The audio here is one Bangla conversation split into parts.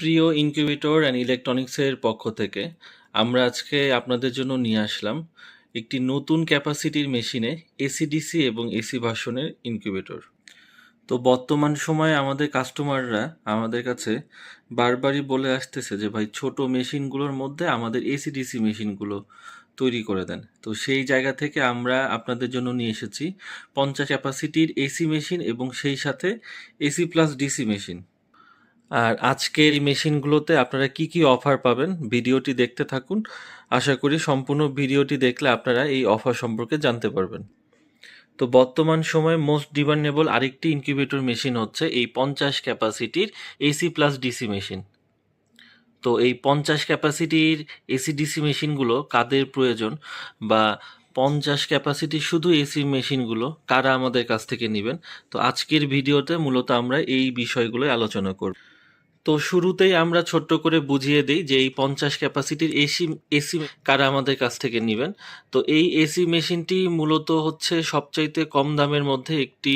প্রিয় ইনকিউবেটর অ্যান্ড ইলেকট্রনিক্সের পক্ষ থেকে আমরা আজকে আপনাদের জন্য নিয়ে আসলাম একটি নতুন ক্যাপাসিটির মেশিনে এসিডিসি এবং এসি ভাষণের ইনকিউবেটর তো বর্তমান সময়ে আমাদের কাস্টমাররা আমাদের কাছে বারবারই বলে আসতেছে যে, ভাই, ছোট মেশিনগুলোর মধ্যে আমাদের এসিডিসি মেশিনগুলো তৈরি করে দেন। তো সেই জায়গা থেকে আমরা আপনাদের জন্য নিয়ে এসেছি পঞ্চাশ ক্যাপাসিটির এসি মেশিন এবং সেই সাথে এসি প্লাস ডিসি মেশিন আর আজকের এই মেশিনগুলোতে আপনারা কি কি অফার পাবেন, ভিডিওটি দেখতে থাকুন। আশা করি সম্পূর্ণ ভিডিওটি দেখলে আপনারা এই অফার সম্পর্কে জানতে পারবেন। তো বর্তমান সময়ে মোস্ট ডিমান্ডেবল আরেকটি ইনকিউবেটর মেশিন হচ্ছে এই পঞ্চাশ ক্যাপাসিটির এসি প্লাস ডিসি মেশিন তো এই পঞ্চাশ ক্যাপাসিটির এসি ডিসি মেশিনগুলো কাদের প্রয়োজন বা পঞ্চাশ ক্যাপাসিটি শুধু এসি মেশিনগুলো কারা আমাদের কাছ থেকে নেবেন? তো আজকের ভিডিওতে মূলত আমরা এই বিষয়গুলোই আলোচনা করব। তো শুরুতেই আমরা ছোট্ট করে বুঝিয়ে দিই যে এই পঞ্চাশ ক্যাপাসিটির এসি এসি কারা আমাদের কাছ থেকে নেবেন। তো এই এসি মেশিনটি মূলত হচ্ছে সবচাইতে কম দামের মধ্যে একটি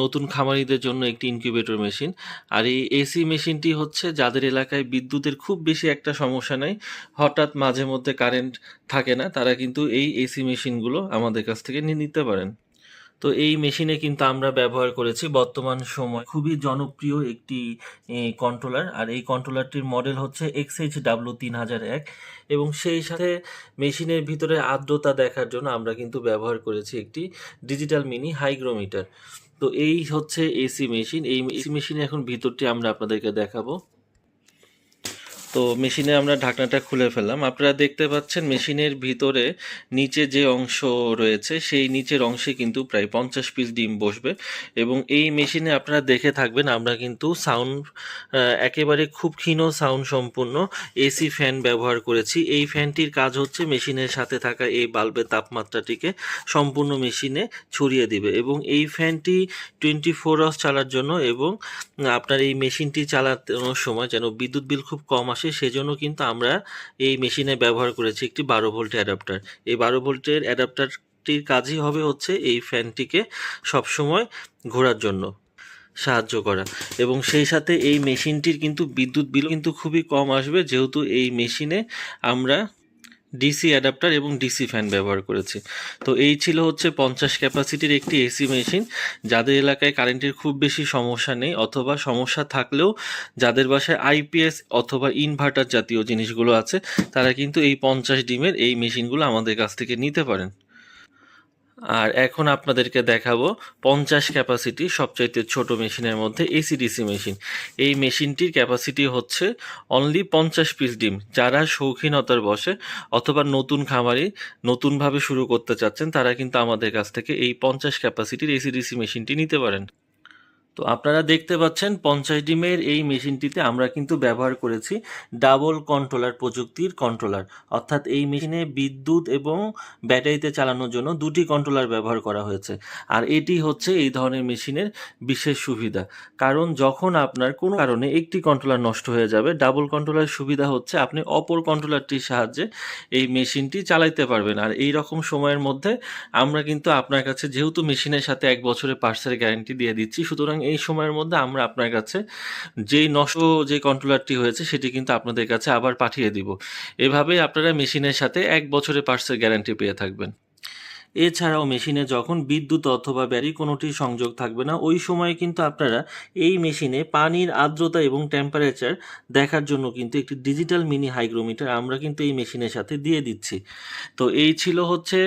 নতুন খামারিদের জন্য একটি ইনকিউবেটর মেশিন। আর এই এসি মেশিনটি হচ্ছে যাদের এলাকায় বিদ্যুতের খুব বেশি একটা সমস্যা নেই, হঠাৎ মাঝে মধ্যে কারেন্ট থাকে না, তারা কিন্তু এই এসি মেশিনগুলো আমাদের কাছ থেকে নিয়ে নিতে পারেন। তো এই মেশিনে কিন্তু আমরা ব্যবহার করেছি বর্তমান সময়। খুবই জনপ্রিয় একটি কন্ট্রোলার আর এই কন্ট্রোলারটির মডেল হচ্ছে এক্স এইচ ডাব্লু তিন হাজার এক এবং সেই সাথে মেশিনের ভিতরে আর্দ্রতা দেখার জন্য আমরা কিন্তু ব্যবহার করেছি একটি ডিজিটাল মিনি হাইগ্রোমিটার তো এই হচ্ছে এসি মেশিন এই এসি মেশিনে এখন ভিতরটি আমরা আপনাদেরকে দেখাবো। তো মেশিনে আমরা ঢাকনাটা খুলে ফেললাম। আপনারা দেখতে পাচ্ছেন মেশিনের ভিতরে নিচে যে অংশ রয়েছে, সেই নিচের অংশে কিন্তু প্রায় পঞ্চাশ পিস ডিম বসবে এবং এই মেশিনে আপনারা দেখে থাকবেন, আমরা কিন্তু সাউন্ড একেবারে খুব ক্ষীণ সাউন্ড সম্পূর্ণ এসি ফ্যান ব্যবহার করেছি। এই ফ্যানটির কাজ হচ্ছে মেশিনের সাথে থাকা এই বাল্বের তাপমাত্রাটিকে সম্পূর্ণ মেশিনে ছড়িয়ে দিবে এবং এই ফ্যানটি টোয়েন্টি ফোর আওয়ার্স চালার জন্য এবং আপনার এই মেশিনটি চালানোর সময় যেন বিদ্যুৎ বিল খুব কম আসে সেজন্য কিন্তু আমরা এই মেশিনে ব্যবহার করেছি একটি বারো ভোল্ট অ্যাডাপ্টার। এই বারো ভোল্টের অ্যাডাপ্টারটির কাজই হবে হচ্ছে এই ফ্যানটিকে সবসময় ঘোরার জন্য সাহায্য করা। এবং সেই সাথে এই মেশিনটির কিন্তু বিদ্যুৎ বিল কিন্তু খুবই কম আসবে, যেহেতু এই মেশিনে আমরা ডিসি অ্যাডাপ্টার এবং ডিসি ফ্যান ব্যবহার করেছি। তো এই ছিল হচ্ছে পঞ্চাশ ক্যাপাসিটির একটি এসি মেশিন যাদের এলাকায় কারেন্টের খুব বেশি সমস্যা নেই অথবা সমস্যা থাকলেও যাদের বাসায় আইপিএস অথবা ইনভার্টার জাতীয় জিনিসগুলো আছে, তারা কিন্তু এই পঞ্চাশ ডিমের এই মেশিনগুলো আমাদের কাছ থেকে নিতে পারেন। আর এখন আপনাদেরকে দেখাবো পঞ্চাশ ক্যাপাসিটি সবচাইতে ছোট মেশিনের মধ্যে এসিডিসি মেশিন এই মেশিনটির ক্যাপাসিটি হচ্ছে অনলি পঞ্চাশ পিস ডিম। যারা শৌখিনতার বসে অথবা নতুন খামারি নতুনভাবে শুরু করতে চাচ্ছেন, তারা কিন্তু আমাদের কাছ থেকে এই পঞ্চাশ ক্যাপাসিটির এসিডিসি মেশিনটি নিতে পারেন। তো আপনারা দেখতে পাচ্ছেন পঞ্চাশ ডিমের এই মেশিনটিতে আমরা কিন্তু ব্যবহার করেছি ডাবল কন্ট্রোলার প্রযুক্তির কন্ট্রোলার। অর্থাৎ এই মেশিনে বিদ্যুৎ এবং ব্যাটারিতে চালানোর জন্য দুটি কন্ট্রোলার ব্যবহার করা হয়েছে। আর এটি হচ্ছে এই ধরনের মেশিনের বিশেষ সুবিধা। কারণ যখন আপনার কোনো কারণে একটি কন্ট্রোলার নষ্ট হয়ে যাবে, ডাবল কন্ট্রোলার সুবিধা হচ্ছে আপনি অপর কন্ট্রোলারটির সাহায্যে এই মেশিনটি চালাইতে পারবেন। আর এই রকম সময়ের মধ্যে আমরা কিন্তু আপনার কাছে যেহেতু মেশিনের সাথে এক বছরের পার্সের গ্যারান্টি দিয়ে দিচ্ছি, সুতরাং এই সময়ের মধ্যে আমরা আপনার কাছে যেই নশো যে কন্ট্রোলারটি হয়েছে সেটি কিন্তু আপনাদের কাছে আবার পাঠিয়ে দিব। এভাবেই আপনারা মেশিনের সাথে এক বছরের পার্সের গ্যারান্টি পেয়ে থাকবেন। এছাড়াও মেশিনে যখন বিদ্যুৎ অথবা ব্যারি কোনোটি সংযোগ থাকবে না, ওই সময় কিন্তু আপনারা এই মেশিনে পানির আর্দ্রতা এবং টেম্পারেচার দেখার জন্য কিন্তু একটি ডিজিটাল মিনি হাইগ্রোমিটার আমরা কিন্তু এই মেশিনের সাথে দিয়ে দিচ্ছি। তো এই ছিল হচ্ছে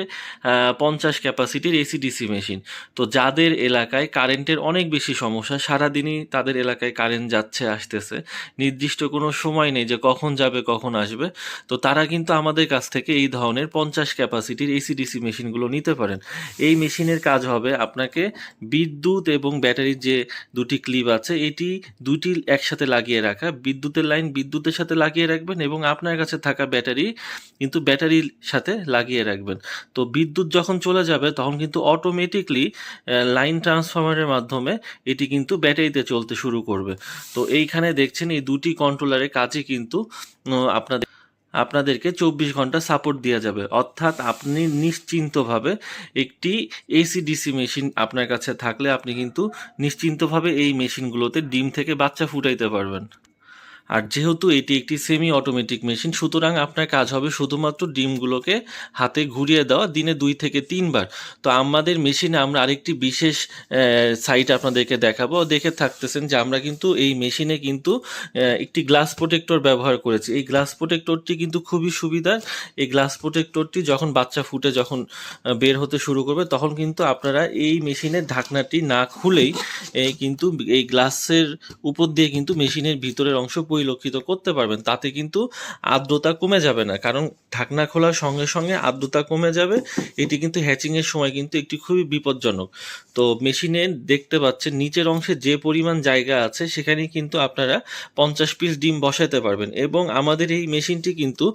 পঞ্চাশ ক্যাপাসিটির এসিডিসি মেশিন তো যাদের এলাকায় কারেন্টের অনেক বেশি সমস্যা, সারাদিনই তাদের এলাকায় কারেন্ট যাচ্ছে, আসতেছে। নির্দিষ্ট কোনো সময় নেই যে কখন যাবে, কখন আসবে। তো তারা কিন্তু আমাদের কাছ থেকে এই ধরনের পঞ্চাশ ক্যাপাসিটির এসিডিসি মেশিনগুলো নিতে পারেন। এই মেশিনের কাজ হবে আপনাকে বিদ্যুৎ এবং ব্যাটারির যে দুটি ক্লিপ আছে, এটি দুটি একসাথে লাগিয়ে রাখা। বিদ্যুতের লাইন বিদ্যুতের সাথে লাগিয়ে রাখবেন এবং আপনার কাছে থাকা ব্যাটারি কিন্তু ব্যাটারির সাথে লাগিয়ে রাখবেন। তো বিদ্যুৎ যখন চলে যাবে, তখন কিন্তু অটোমেটিকলি লাইন ট্রান্সফরমারের মাধ্যমে এটি কিন্তু ব্যাটারিতে চলতে শুরু করবে। তো এইখানে দেখছেন এই দুটি কন্ট্রোলারের কাজই কিন্তু আপনাদের আপনাদেরকে চব্বিশ ঘণ্টা সাপোর্ট দেওয়া যাবে। অর্থাৎ আপনি নিশ্চিন্তভাবে একটি এসি ডিসি মেশিন আপনার কাছে থাকলে আপনি কিন্তু নিশ্চিন্তভাবে এই মেশিনগুলোতে ডিম থেকে বাচ্চা ফুটাইতে পারবেন। আর যেহেতু এটি একটি সেমি অটোমেটিক মেশিন সুতরাং আপনার কাজ হবে শুধুমাত্র ডিমগুলোকে হাতে ঘুরিয়ে দেওয়া দিনে দুই থেকে তিনবার। তো আমাদের মেশিনে আমরা আরেকটি বিশেষ সাইট আপনাদেরকে দেখাবো। দেখে থাকতেছেন যে আমরা কিন্তু এই মেশিনে কিন্তু একটি গ্লাস প্রোটেক্টর ব্যবহার করেছি। এই গ্লাস প্রোটেক্টরটি কিন্তু খুবই সুবিধার। এই গ্লাস প্রোটেক্টরটি যখন বাচ্চা ফুটে যখন বের হতে শুরু করবে, তখন কিন্তু আপনারা এই মেশিনের ঢাকনাটি না খুলেই কিন্তু এই গ্লাসের উপর দিয়ে কিন্তু মেশিনের ভিতরের অংশ পরিলক্ষিত করতে পারবেন, তাতে কিন্তু আর্দ্রতা কমে যাবে না। কারণ ঢাকনা খোলার সঙ্গে সঙ্গে আর্দ্রতা কমে যাবে, এটি কিন্তু হ্যাচিংয়ের সময় কিন্তু একটি খুবই বিপজ্জনক। তো মেশিনে দেখতে পাচ্ছেন নিচের অংশে যে পরিমাণ জায়গা আছে সেখানে কিন্তু আপনারা পঞ্চাশ পিস ডিম বসাতে পারবেন এবং আমাদের এই মেশিনটি কিন্তু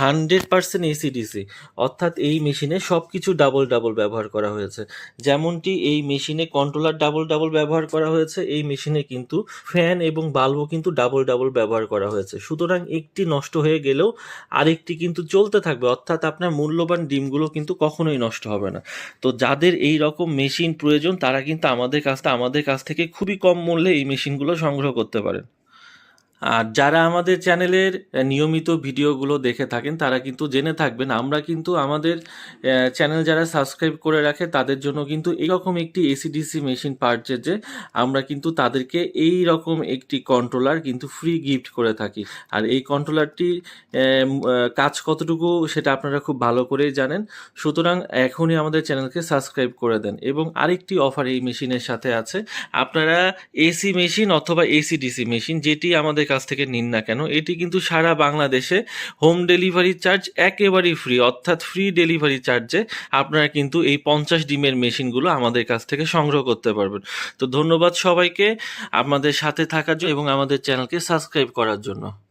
হান্ড্রেড পার্সেন্ট এসিডিসি অর্থাৎ এই মেশিনে সব কিছু ডাবল ডাবল ব্যবহার করা হয়েছে। যেমনটি এই মেশিনে কন্ট্রোলার ডাবল ডাবল ব্যবহার করা হয়েছে, এই মেশিনে কিন্তু ফ্যান এবং বাল্বও কিন্তু ডাবল ডাবল ব্যবহার করা হয়েছে। সুতরাং একটি নষ্ট হয়ে গেলেও আরেকটি কিন্তু চলতে থাকবে। অর্থাৎ আপনার মূল্যবান ডিমগুলো কিন্তু কখনোই নষ্ট হবে না। তো যাদের এই রকম মেশিন প্রয়োজন, তারা কিন্তু আমাদের কাছটা আমাদের কাছ থেকে খুবই কম মূল্যে এই মেশিনগুলো সংগ্রহ করতে পারেন। আর যারা আমাদের চ্যানেলের নিয়মিত ভিডিওগুলো দেখে থাকেন, তারা কিন্তু জেনে থাকবেন, আমরা কিন্তু আমাদের চ্যানেল যারা সাবস্ক্রাইব করে রাখে, তাদের জন্য কিন্তু এরকম একটি এসিডিসি মেশিন পারচেজে আমরা কিন্তু তাদেরকে এই রকম একটি কন্ট্রোলার কিন্তু ফ্রি গিফট করে থাকি। আর এই কন্ট্রোলারটি কাজ কতটুকু সেটা আপনারা খুব ভালো করেই জানেন। সুতরাং এখনই আমাদের চ্যানেলকে সাবস্ক্রাইব করে দেন। এবং আরেকটি অফার এই মেশিনের সাথে আছে। আপনারা এসি মেশিন অথবা এসিডিসি মেশিন যেটি আমাদের কাছ থেকে নিন না কেন? এটি কিন্তু সারা বাংলাদেশে হোম ডেলিভারি চার্জ একেবারেই ফ্রি অর্থাৎ ফ্রি ডেলিভারি চার্জে আপনারা কিন্তু এই পঞ্চাশ ডিমের মেশিনগুলো আমাদের কাছ থেকে সংগ্রহ করতে পারবেন। তো ধন্যবাদ সবাইকে আমাদের সাথে থাকার জন্য এবং আমাদের চ্যানেলকে সাবস্ক্রাইব করার জন্য।